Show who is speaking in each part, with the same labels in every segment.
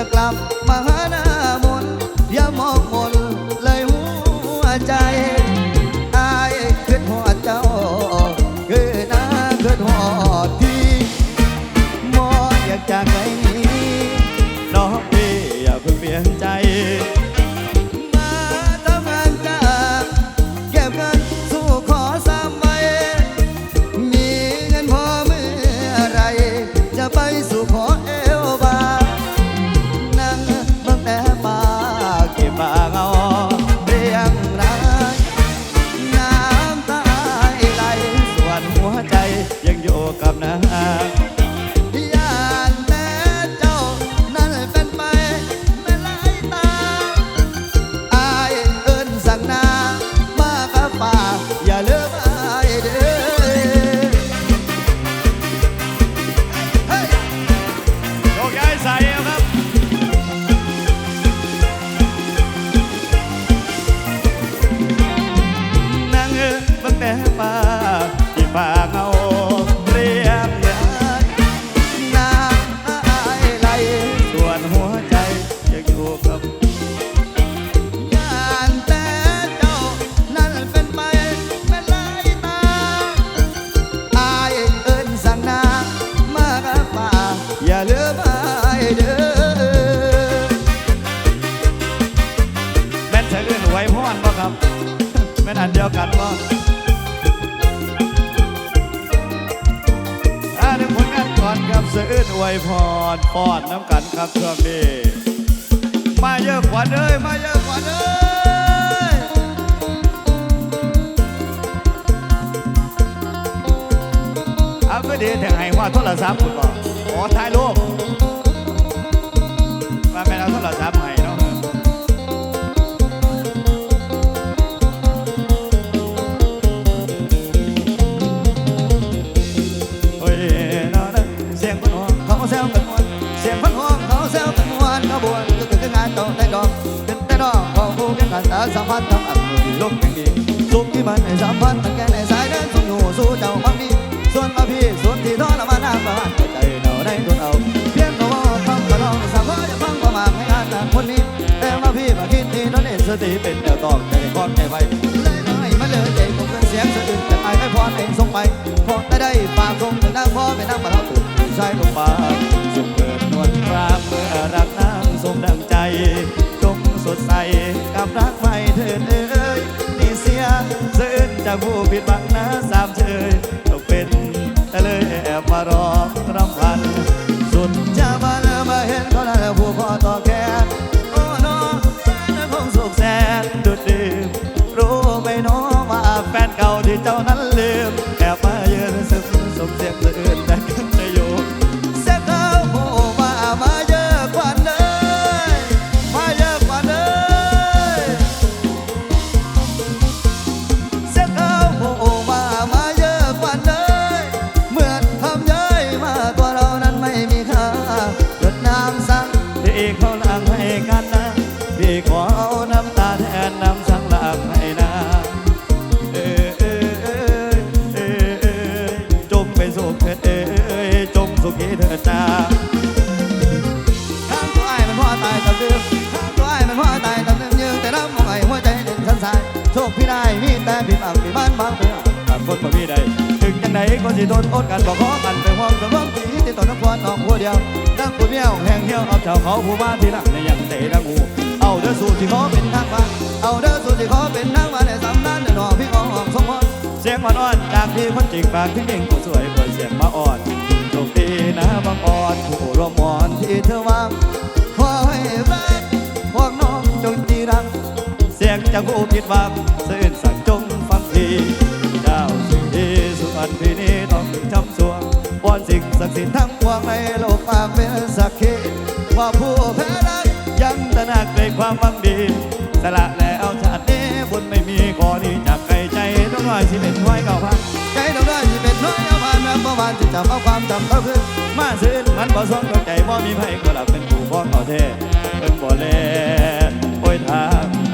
Speaker 1: จะ
Speaker 2: เดีแต่
Speaker 1: ให้ว่าโทรศัพท์คุณบอกขอถ่ายรูปมาเป็นเอาโทรศัพท์ให้เนาะโอ้ยนอนนะเสียงคนห้องเขาแซวกันมวนเสียงคนห้องเขาแซวกันมวนขบวนก็คืองานโตได้ดอกเป็นแต่ดอกของผู้แข่งขันสาสัมพันธ์ทำอันมือลงแข่งดีสุขที่มันในสัมพันธ์ตั้งแก่ในสายเดินส่งอยู่สู่เจ้า กใจก้อนใจไฟเลยไม่มาเลยใจผมเป็นเสียงสะอื้นแต่ไอ้ไม่พอเองส่งไปพอได้ได้ฝากตรงถึงนางพ่อเป็นนางมาเท่าตื่นใช่ลงมาสุขเกิดนวลราบเมื่อรักนางสมดังใจจงสดใสกับรักใหม่เถิดเอ้ยนี่เสียเสื่นจากผู้ผิดหวังนะสามเชยต้อ สุขีเถิดนาข้างตัวไอ้ายมันพ่อตายตะลืมข้างตัวไอ้ายมันพ่อตายตะลืมยืนแต่น้ำมองไอ้หัวใจเด่นสันสายโชคพี่ได้มีแต่พี่บังพี่บ้านบางเมืองต่างคนบ่มีใดถึงจังใดก็สิทนอดกันบอกขอกันไปห้องสำรองตีที่ต้นน้ำควันน้องหัวเดียวนั่งปวดเมี่ยวแห้งเหี่ยวเอาเจ้าเขาผู้บ้านที่หลังในยังเตะดังงูเอาเด้อสูตรที่ขอเป็นทางบ้านเอาเด้อสูตรที่ขอเป็นทางบ้านในสำนักเดินหอพี่ของห้องสมพรเสียงอ่อนๆจากที่คนจริงปากที่เก่งก็สวยเปิดเสียงมาอ่อนโช คดีนะบางอ่อนผู้รวมมอนที่เธอวางขอให้รักพวกน้องจงจีรัง เสียงจากผู้ผิดหวังสื่นสั่งจงฟังทีเจ้าสิ่งที่สุวรรณที่นี้ต้องจำสวงวอนสิ่งศักดิ์สิทธิ์ทั้งปวงในโลกฝากเป็นสักขีว่าผู้แพ้รักยังตระหนักในความหวังดี สละแล้วชาตินี้บุญไม่มีขอดีจากไกลใจต้องน้อยสิเป็นห้อยเก่าพัน พันนะประมาณจะจำเอาความจำเขาขึ้นมาซื้อมันบ่สอน
Speaker 3: ก็ใจบ่มีไผก็หลับเป็นผู้พ่อเอาเทเป็นบ่แลโอ้ยทาง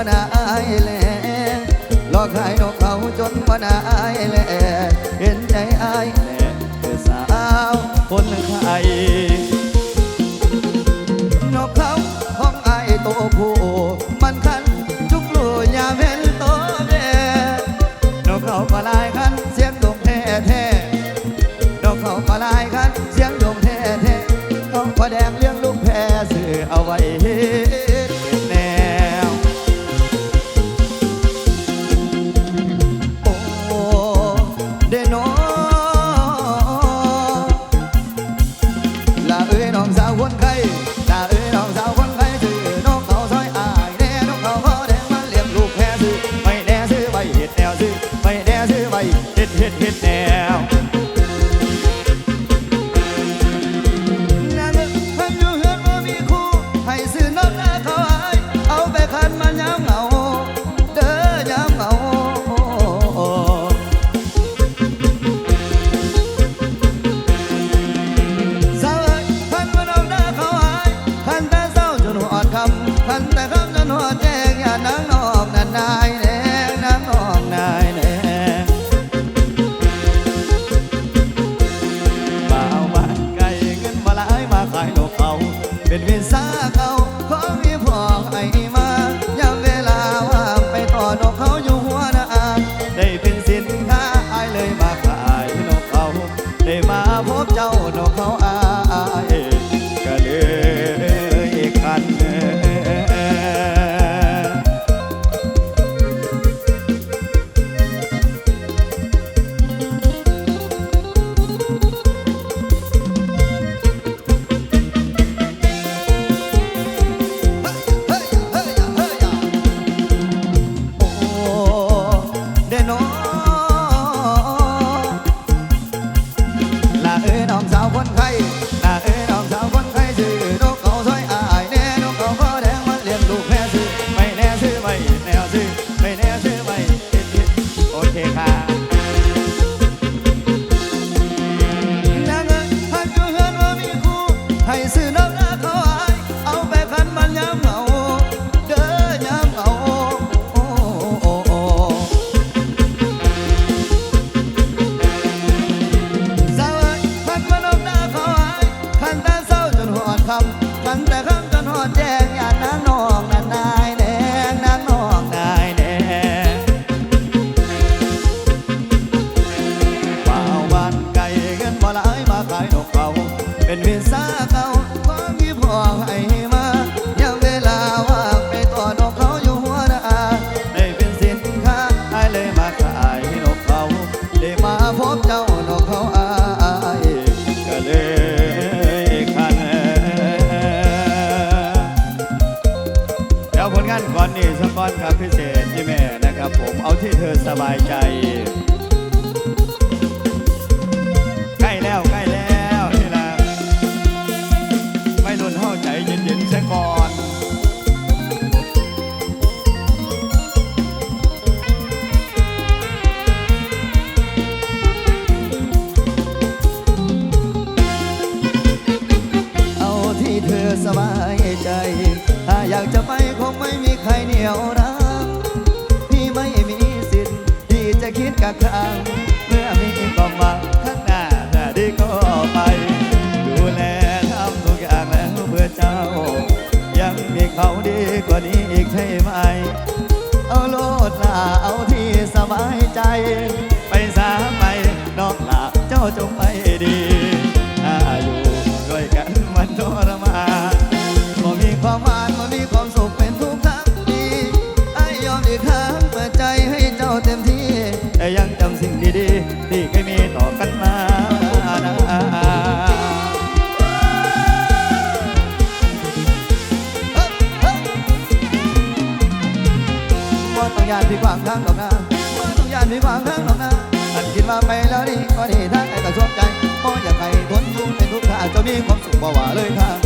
Speaker 3: ว่านาอายแลหลอกหายนกเขาจนว่านาอายแลเห็นใจอายแลคื
Speaker 1: อสาวคนไข้นกเขาของอายตัวผู้ it. างทางหดอกนาเมื่อทุกอย่างมีขวางทางหดอกนาอันคิดว่าไปแล้วนี่ก็ได้ทางไหนก็ชอบใจพราอยากให้ทนทุกข์ในทุกข์ถ้าจะมีความสุขบ่ว่าเลยทาง